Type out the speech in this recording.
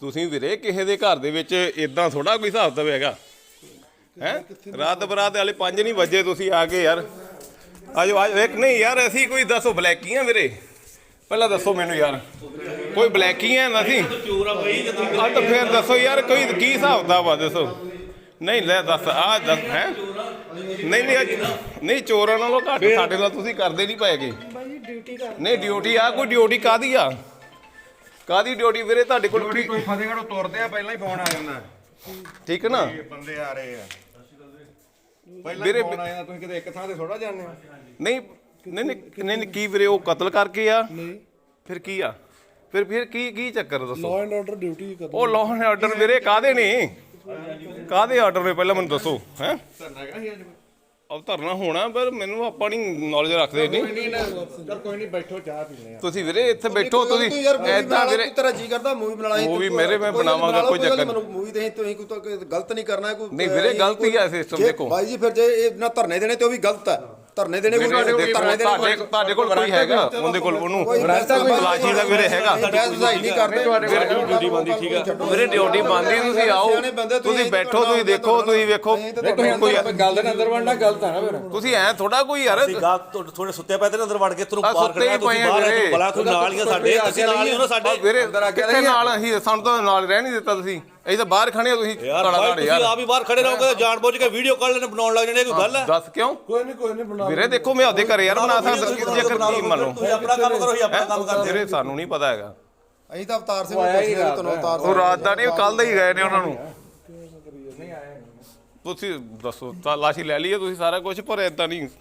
ਤੁਸੀਂ ਵੀਰੇ ਕਿਸੇ ਦੇ ਘਰ ਦੇ ਵਿੱਚ ਇਦਾਂ ਥੋੜਾ ਕੋਈ ਹਿਸਾਬ ਤਾਂ ਹੈਗਾ। ਹੈ? ਰਾਤ ਬਰਾਤ ਵਾਲੇ 5 ਨਹੀਂ ਵਜੇ ਤੁਸੀਂ ਆ ਗਏ ਯਾਰ। ਆਜੋ ਆਜੋ ਇੱਕ ਨਹੀਂ ਯਾਰ ਅਸੀਂ ਕੋਈ ਦੱਸੋ ਬਲੈਕੀਆਂ ਵੀਰੇ। ਪਹਿਲਾਂ ਦੱਸੋ ਮੈਨੂੰ ਯਾਰ। ਕੋਈ ਅਸੀਂ ਚੋਰ ਆ ਤੁਸੀਂ ਆ ਤਾਂ ਫੇਰ ਦੱਸੋ ਯਾਰ ਕੋਈ ਕੀ ਹਿਸਾਬ ਦਾ ਵਾ ਦੱਸੋ। ਨਹੀਂ ਲੈ ਦੱਸ ਆ ਦੱਸ ਹੈ? ਨਹੀਂ ਨਹੀਂ ਅੱਜ- ਨਹੀਂ ਚੋਰਾਂ ਨਾਲੋਂ ਘੱਟ ਸਾਡੇ ਨਾਲ ਤੁਸੀਂ ਕਰਦੇ ਨਹੀਂ ਪਏਗੇ। ਬਾਈ ਡਿਊਟੀ ਕਰ ਨਹੀਂ ਡਿਊਟੀ ਆ ਕੋਈ ਡਿਊਟੀ ਕਾਦੀ ਆ? ਕਾਦੀ ਡਿਊਟੀ ਵੀਰੇ ਤੁਹਾਡੇ ਕੋਲ ਕੋਈ ਫਤਿਹਗੜ੍ਹੋਂ ਤੁਰਦੇ ਆ ਪਹਿਲਾਂ ਹੀ ਫੋਨ ਆ ਜਾਂਦਾ। ਠੀਕ ਹੈ ਨਾ? ਇਹ ਬੰਦੇ ਆ ਰਹੇ ਆ। ਪਹਿਲਾਂ ਵੀਰੇ- ਹੀ ਫੋਨ ਆ ਜਾਂਦਾ ਤੁਸੀਂ ਕਿਤੇ ਇੱਕ ਥਾਂ ਤੇ ਥੋੜਾ ਜਾਂਦੇ ਹੋ? ਨਹੀਂ ਨਹੀਂ ਨਹੀਂ ਨਹੀਂ, ਨਹੀਂ ਕੀ ਵੀਰੇ ਉਹ ਕਤਲ ਕਰਕੇ ਆ? ਨਹੀਂ। ਫਿਰ ਕੀ ਆ? ਫਿਰ ਫਿਰ ਕੀ ਕੀ ਚੱਕਰ ਦੱਸੋ? ਲਾਅ ਐਂਡ ਆਰਡਰ ਡਿਊਟੀ ਕਰ ਉਹ ਲਾਅ ਐਂਡ ਆਰਡਰ ਵੀਰੇ ਕਾਦੇ ਨੇ? ਕਾਦੇ ਆਰਡਰ ਨੇ? ਪਹਿਲਾਂ ਮੈਨੂੰ ਦੱਸੋ ਹੈ? ਧਰਨਾ ਹੈਗਾ ਸੀ ਅੱਜ? ਅਬ ਧਰਨਾ ਹੋਣਾ ਪਰ ਮੈਨੂੰ ਆਪਾਂ ਨਹੀਂ ਨੌਲੇਜ ਰੱਖਦੇ ਨਹੀਂ ਚਲ ਕੋਈ ਨਹੀਂ ਬੈਠੋ ਚਾਹ ਪੀਣੇ ਆ ਤੁਸੀਂ ਵੀਰੇ ਇੱਥੇ ਬੈਠੋ ਤੁਸੀਂ ਐਦਾਂ ਵੀਰੇ ਤੇਰਾ ਜੀ ਕਰਦਾ ਮੂਵੀ ਬਣਾ ਲਾ Movie ਮੇਰੇ ਮੈਂ ਬਣਾਵਾਂਗਾ, ਕੋਈ ਚੱਕਰ ਨਹੀਂ। ਮੂਵੀ ਦੇ ਤੁਸੀਂ ਕੋਈ ਗਲਤ ਨਹੀਂ ਕਰਨਾ ਕੋਈ ਨਹੀਂ ਵੀਰੇ, ਗਲਤ ਆ ਜੇ- ਦੇਖੋ। ਬਾਈ ਜੀ ਫਿਰ ਜੇ ਇਹ ਨਾ ਧਰਨੇ ਦੇਣੇ ਤੇ ਉਹ ਵੀ ਗਲਤ ਹੈ ਧਰਨੇ ਦੇਣੇ ਕੋਈ ਤੁਹਾਡੇ ਕੋਲ ਧਰਨੇ ਦੇਣੇ ਤੁਹਾਡੇ ਤੁਹਾਡੇ ਕੋਲ ਕੋਈ ਹੈਗਾ ਉਹਦੇ ਕੋਲ ਉਹਨੂੰ ਕੋਈ ਵੈਸਾ ਕੋਈ ਤਲਾਸ਼ੀ ਦਾ ਵੀਰੇ ਹੈਗਾ। ਨਹੀਂ ਕਰਦੇ। ਤੁਹਾਡੇ ਕੋਲ ਡਿਊਟੀ ਬੰਦੀ ਠੀਕ ਹੈ। ਵੀਰੇ ਡਿਊਟੀ ਬੰਦੀ ਤੁਸੀਂ ਆਓ। ਤੁਸੀਂ ਤੁਸੀਂ ਬੈਠੋ ਤੁਸੀਂ ਦੇਖੋ ਤੁਸੀਂ ਵੇਖੋ। ਕੋਈ ਗੱਲ ਦੇ ਅੰਦਰ ਵੜਨਾ ਗਲਤ ਹੈ ਨਾ ਫਿਰ। ਤੁਸੀਂ ਐ ਥੋੜਾ ਕੋਈ ਯਾਰ। ਅਸੀਂ ਗਾ ਥੋੜੇ ਸੁੱਤੇ ਪਏ ਤੇ ਨੇ ਅੰਦਰ ਵੜ ਕੇ ਤੁਹਾਨੂੰ ਆ ਬਾਹਰ ਹੀ ਕੱਢਿਆ ਤੁਸੀਂ ਆ ਬਾਹਰ। ਬਲਾ ਕੋਈ ਨਾਲ ਹੀ ਆ ਸਾਡੇ ਅਸੀਂ ਨਾਲ ਹੀ ਉਹਨਾਂ ਸਾਡੇ। ਆ ਵੀਰੇ ਕਿੱਥੇ ਨਾਲ ਅਸੀਂ? ਸਾਨੂੰ ਤਾਂ ਨਾਲ ਰਹਿ ਨਹੀਂ ਦਿੱਤਾ ਤੁਸੀਂ। ਅਸੀਂ ਤਾਂ ਬਾਹਰ ਖੜੇ ਆ ਤੁਸੀਂ ਯਾਰ ਤਾੜਾ ਭਾਈ ਤਾੜੇ ਤੁਸੀਂ ਯਾਰ। ਆਪ ਹੀ ਬਾਹਰ ਖੜੇ ਰਹੋਗੇ ਜਾਣ ਬੁੱਝ ਕੇ ਵੀਡੀਓ ਕਾਲ ਲੈਣੇ ਬਣਾਉਣ ਲੱਗ ਜਾਣੇ ਕੋਈ ਗੱਲ ਹੈ? ਦੱਸ ਕਿਉਂ? ਕੋਈ ਨਹੀਂ ਕੋਈ ਨਹੀਂ ਬਣਾ ਵੀਰੇ ਦੇਖੋ ਮੈਂ ਆਪਦੇ ਘਰੇ ਯਾਰ ਬਣਾ ਸਕਦਾ ਜੇਕਰ ਕੀ ਮੰਨ ਲਓ। ਤੁਸੀਂ ਆਪਣਾ ਕੰਮ ਕਰੋ ਅਸੀਂ ਆਪਣਾ ਕੰਮ ਕਰਦੇ ਵੀਰੇ ਸਾਨੂੰ ਨਹੀਂ ਪਤਾ ਹੈਗਾ। ਅਸੀਂ ਤਾਂ ਅਵਤਾਰ ਸਿੰਘ ਨੂੰ ਪੁੱਛਦੇ ਹਾਂ ਤੁਹਾਨੂੰ ਅਵਤਾਰ ਉਹ ਰਾਤ ਦਾ ਨਹੀਂ ਕੱਲ ਦਾ ਹੀ ਗਏ ਨੇ ਉਹਨਾਂ ਨੂੰ। ਤੁਸੀਂ ਦੱਸੋ ਤਾਂ ਲਾਸ਼ੀ ਲੈ ਲਈਏ ਤੁਸੀਂ ਸਾਰਾ ਕੁਝ ਪਰ ਏਦਾਂ ਨਹੀਂ।